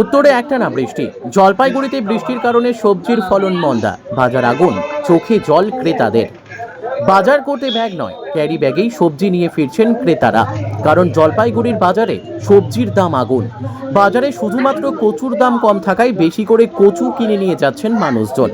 উত্তরে একটা না বৃষ্টি। জলপাইগুড়িতে বৃষ্টির কারণে সবজির ফলন মন্দা। বাজার আগুন। চোখে জল ক্রেতাদের। বাজার করতে ব্যাগ নয়। ক্যারি ব্যাগেই সবজি নিয়ে ফিরছেন ক্রেতারা। কারণ জলপাইগুড়ির বাজারে সবজির দাম আগুন। বাজারে শুধুমাত্র কচুর দাম কম থাকায় বেশি করে কচু কিনে নিয়ে যাচ্ছেন মানুষজন।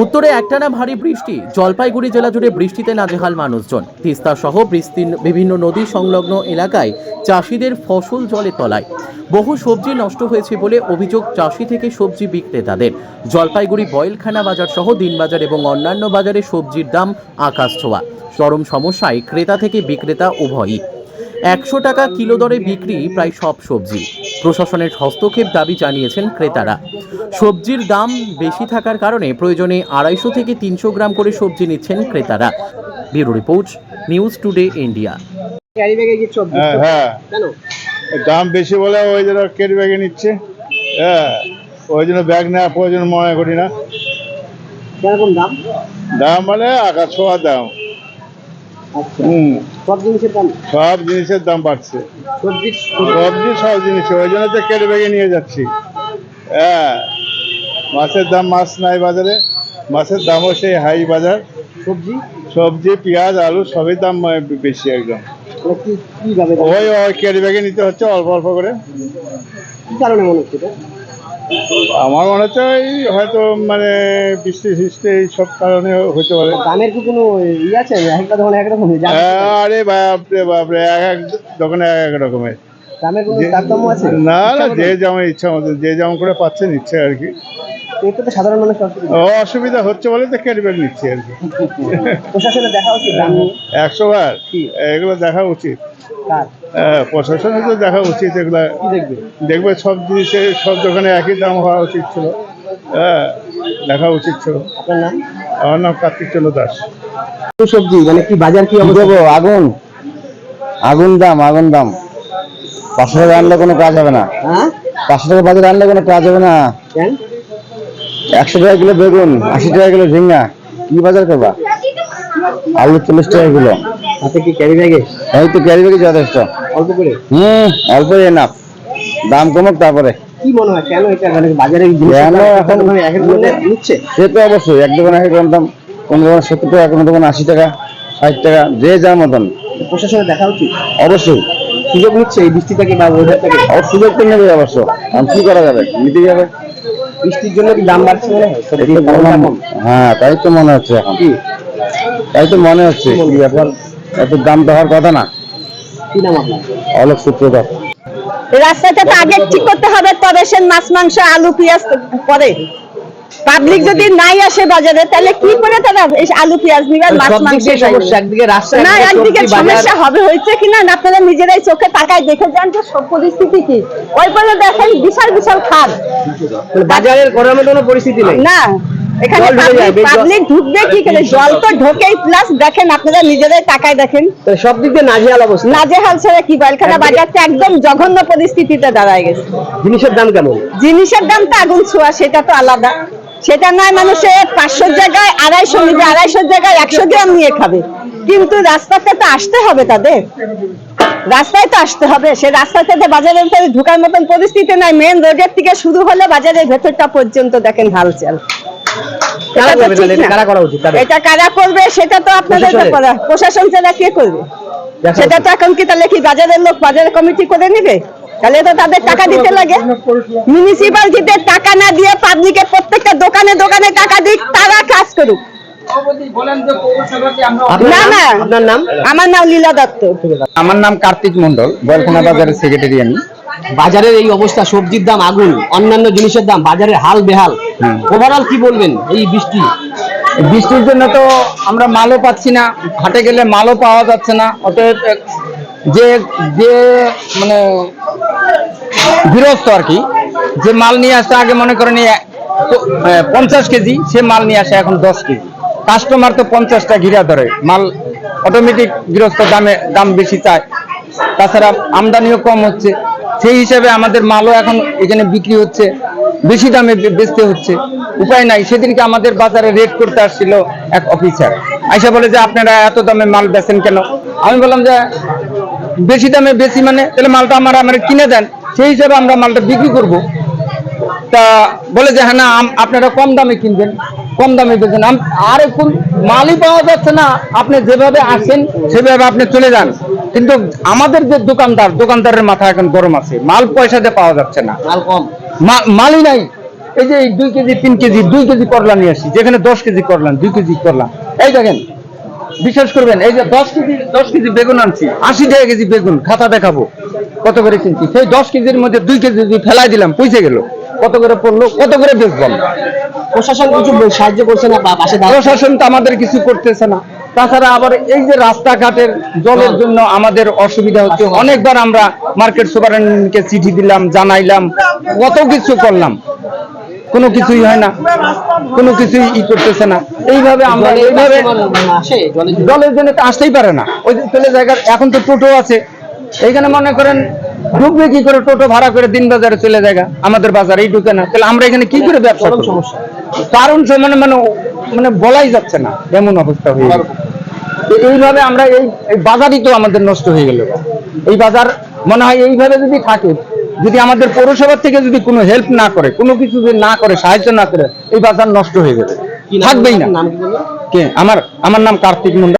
উত্তরে একটানা ভারী বৃষ্টি। জলপাইগুড়ি জেলা জুড়ে বৃষ্টিতে নাজেহাল মানুষজন। তিস্তা সহ বিস্তীর্ণ বিভিন্ন নদী সংলগ্ন এলাকায় চাষিদের ফসল জলে তলায়। বহু সবজি নষ্ট হয়েছে বলে অভিযোগ চাষি থেকে সবজি বিক্রেতাদের। জলপাইগুড়ি বয়েলখানা বাজার সহ দিনবাজার এবং অন্যান্য বাজারে সবজির দাম আকাশ ছোঁয়া। চরম সমস্যায় ক্রেতা থেকে বিক্রেতা উভয়ই। একশো টাকা কিলো দরে বিক্রি প্রায় সব সবজি। প্রশাসনের হস্তক্ষেপ দাবি জানিয়েছেন ক্রেতারা। সবজির দাম বেশি থাকার কারণে প্রয়োজনে আড়াইশো থেকে তিনশো গ্রাম করে সবজি নিচ্ছেন ক্রেতারা। Bureau report news today India. Carry ব্যাগে কি চব্বিশ হ্যাঁ হ্যাঁ। কেন? দাম বেশি বলে ওই জন্য কেটে ব্যাগে নিচ্ছে। হ্যাঁ ওই জন্য ব্যাগ নেওয়ার প্রয়োজন মনে করি না। কীরকম দাম? দাম মানে আকাশ ছোঁয়ার দাম। সব জিনিসের দাম? সব জিনিসের দাম বাড়ছে। সবজি সবজি সব জিনিস ওই জন্য তো কেটে ব্যাগে নিয়ে যাচ্ছি। হ্যাঁ মাছের দাম মাছ নাই বাজারে। মাছের দামও সেই হাই বাজার। সবজি? সবজি পেঁয়াজ আলু সবই দাম বেশি একদম? ওই ওই কেটে ব্যাগে নিতে হচ্ছে অল্প অল্প করে। কি কারণে মনে হচ্ছে আমার মনে হচ্ছে ওই হয়তো মানে বৃষ্টি ফিষ্টি এইসব কারণে হতে পারে। দামের কি কোনো ই আছে? একটা দোকানে এক রকম দাম আরে বাপরে বাপরে এক এক দোকানে এক এক রকমের। না না যে যেমন ইচ্ছা মতো যে যেমন করে পাচ্ছে নিচ্ছে আর কি। এটা তো সাধারণ মানুষ অসুবিধা হচ্ছে বলে তো ক্যারিব্যাগ নিচ্ছে আর কি। প্রশাসনে দেখা উচিত? একশো বার। এগুলো দেখা উচিত। হ্যাঁ, প্রশাসনের তো দেখা উচিত এগুলা। কি দেখবে? দেখবে সব জিনিসের সব দোকানে একই দাম হওয়া উচিত ছিল। হ্যাঁ দেখা উচিত ছিল। আপনার নাম? আমার নাম কার্তিক চন্দ্র দাস। কি সবজি মানে কি বাজার কি দেবো? আগুন। আগুন দাম আগুন দাম। পাঁচশো টাকা আনলে কোনো কাজ হবে না। হ্যাঁ? পাঁচশো টাকা বাজারে আনলে কোনো কাজ হবে না। একশো টাকা কিলো বেগুন আশি টাকা কিলো ঝিঙ্গা। কি বাজার করবা? আলু চল্লিশ টাকা কিলো। হাতে কি ক্যারি ব্যাগে এই তো ক্যারি ব্যাগে যথেষ্ট। অল্প করে? হুম অল্প এনাফ দাম কমুক তারপরে। কি মনে হয় কেন এটা মানে বাজারে কেন এখন- এখন এক এক দোকানে নিচ্ছে সে তো অবশ্যই এক দোকানে এক রকম দাম। কোনো দোকানে সত্তর টাকা কোনো দোকানে আশি টাকা ষাট টাকা যে যার মতন। প্রশাসনে দেখা উচিত? অবশ্যই। সুযোগ নিচ্ছে এই বৃষ্টি থেকে বা ওয়েদার থেকে? আর সুযোগ তো নেবে অবশ্য। আর কি করা যাবে? নিতে যাবে। বৃষ্টির জন্য কি দাম বাড়ছে মনে হয়। হ্যাঁ তাই তো মনে হচ্ছে এখন। কি? তাই তো মনে হচ্ছে। কি ব্যাপার এত দাম তো হওয়ার কথা না। কি নাম আপনার? অলোক সূত্রধর রাস্তাটা তো আগে ঠিক করতে হবে তবে সে মাছ মাংস আলু পেঁয়াজ পরে। পাবলিক যদি নাই আসে বাজারে তাহলে কি করে তারা এই আলু পেঁয়াজ নিবে আর মাছ মাংস না একদিকে সমস্যা হবে হয়েছে কিনা আপনারা নিজেরাই চোখে তাকায় দেখে যান যে সব পরিস্থিতি কি। ওই পরে দেখেন বিশাল বিশাল খাদ মানে বাজারের করার মতো কোনো পরিস্থিতি নেই? না। এখানে পাবলিক ঢুকবে কি করে জল তো ঢোকেই প্লাস দেখেন আপনারা নিজেরাই তাকায় দেখেন। সব দিক দিয়ে নাজেহাল অবস্থা। নাজেহাল ছাড়া কি বাজারটা একদম। জঘন্য পরিস্থিতিতে দাঁড়ায় গেছে। জিনিসের দাম কেমন? জিনিসের দাম তো আগুন ছোঁয়া সেটা তো আলাদা। সেটা নয় মানুষের জায়গায় আড়াইশো নিবে আড়াইশোর জায়গায় একশো গ্রাম নিয়ে খাবে। কিন্তু রাস্তাতে তো আসতে হবে তাদের। রাস্তায় তো আসতে হবে। সে রাস্তা থেকে বাজারের ভেতরে ঢোকার মতন পরিস্থিতি নাই। মেন রোডের থেকে শুরু হলে বাজারের ভেতরটা পর্যন্ত দেখেন হালচাল। কারা করবে তাহলে? কারা করা উচিত? এটা কারা করবে সেটা তো আপনাদের ব্যাপার। প্রশাসন ছাড়া কে করবে? সেটা তো এখন কি তাহলে কি বাজারের লোক বাজার কমিটি করে নিবে? তাহলে তো তাদের টাকা দিতে লাগে। মিউনিসিপালিটিতে টাকা না দিয়ে পাবলিকের প্রত্যেকটা দোকানে দোকানে টাকা দিক তারা কাজ করুক। আপনার নাম? আপনার নাম? আমার নাম লীলা দত্ত। আমার নাম কার্তিক মন্ডল বলখানা বাজারের সেক্রেটারি আমি। বাজারের এই অবস্থা সবজির দাম আগুন অন্যান্য জিনিসের দাম বাজারে হাল বেহাল। ওভারঅল কি বলবেন এই বৃষ্টি? বৃষ্টির জন্য তো আমরা মালও পাচ্ছি না হাটে গেলে মালও পাওয়া যাচ্ছে না অতএব যে যে মানে গৃহস্থ আর কি যে মাল নিয়ে আসতে আগে মনে করেন পঞ্চাশ কেজি সে মাল নিয়ে আসে এখন দশ কেজি। কাস্টমার তো পঞ্চাশটা ঘিরা ধরে মাল অটোমেটিক গৃহস্থ দামে দাম বেশি চায়। তাছাড়া আমদানিও কম হচ্ছে সেই হিসাবে আমাদের মালও এখন এখানে বিক্রি হচ্ছে। বেশি দামে বেচতে হচ্ছে। উপায় নাই। সেদিনকে আমাদের বাজারে রেট করতে আসছিল এক অফিসার। আইসা বলে যে, আপনারা এত দামে মাল বেচেন কেন? আমি বললাম যে, বেশি দামে বেশি মানে তাহলে মালটা আমার আমার কিনে দেন। সেই হিসাবে আমরা মালটা বিক্রি করব। তা বলে যে হ্যাঁ না আপনারা কম দামে কিনবেন, কম দামে বেচেন। আরে কোন মালই পাওয়া যাচ্ছে না। আপনি যেভাবে আসেন, সেভাবে আপনি চলে যান। কিন্তু আমাদের যে দোকানদার, দোকানদারের মাথা এখন গরম আছে। মাল পয়সা দিয়ে পাওয়া যাচ্ছে না। মাল কম। মালই নাই। এই যে দুই কেজি তিন কেজি দুই কেজি করলা নিয়ে আসি যেখানে দশ কেজি করলাম দুই কেজি করলাম এই দেখেন বিশ্বাস করবেন এই যে দশ কেজি দশ কেজি বেগুন আনছি। আশি টাকা কেজি বেগুন খাতা দেখাবো। কত করে কিনছি? সেই দশ কেজির মধ্যে দুই কেজি যদি ফেলাই দিলাম পয়সা গেল। কত করে পড়ল কত করে বেচবো আমরা? প্রশাসন কিছু সাহায্য করছে না প্রশাসন তো আমাদের কিছু করতেছে না। তাছাড়া আবার এই যে রাস্তাঘাটের জলের জন্য আমাদের অসুবিধা হচ্ছে। অনেকবার আমরা মার্কেট সুপারিনকে চিঠি দিলাম জানাইলাম কত কিছু করলাম। কোনো কিছুই হয় না। কোনো কিছুই ই করতেছে না। এইভাবে আমরা এইভাবে জলের জন্য। তো আসতেই পারে না। ওই যে চলে জায়গার এখন তো টোটো আছে। এইখানে মনে করেন ঢুকবে কি করে টোটো ভাড়া করে দিন বাজারে চলে জায়গা আমাদের বাজারেই ঢুকে না। তাহলে আমরা এখানে কি করে ব্যবসা সমস্যা। কারণ সে মানে মানে মানে বলাই যাচ্ছে না। এমন অবস্থা হয়ে এইভাবে আমরা এই বাজারই তো আমাদের নষ্ট হয়ে গেল। এই বাজার মনে হয় এইভাবে যদি থাকে যদি আমাদের পৌরসভার থেকে যদি কোনো হেল্প না করে কোনো কিছু যদি না করে সাহায্য না করে এই বাজার নষ্ট হয়ে যাবে। থাকবেই না। কি আমার আমার নাম কার্তিক মুন্ডা